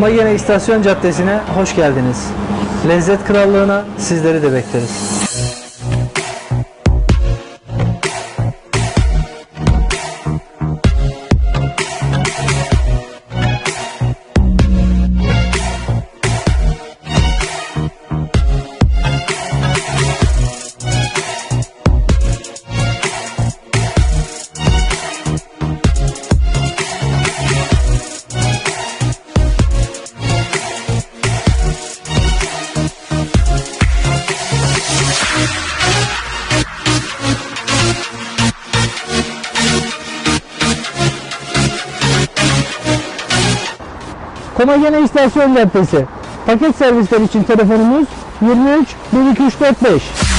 Komagene İstasyon Caddesi'ne hoş geldiniz. Lezzet Krallığı'na sizleri de bekleriz. Komagene İstasyon Caddesi. Paket servisler için telefonumuz 23 1245.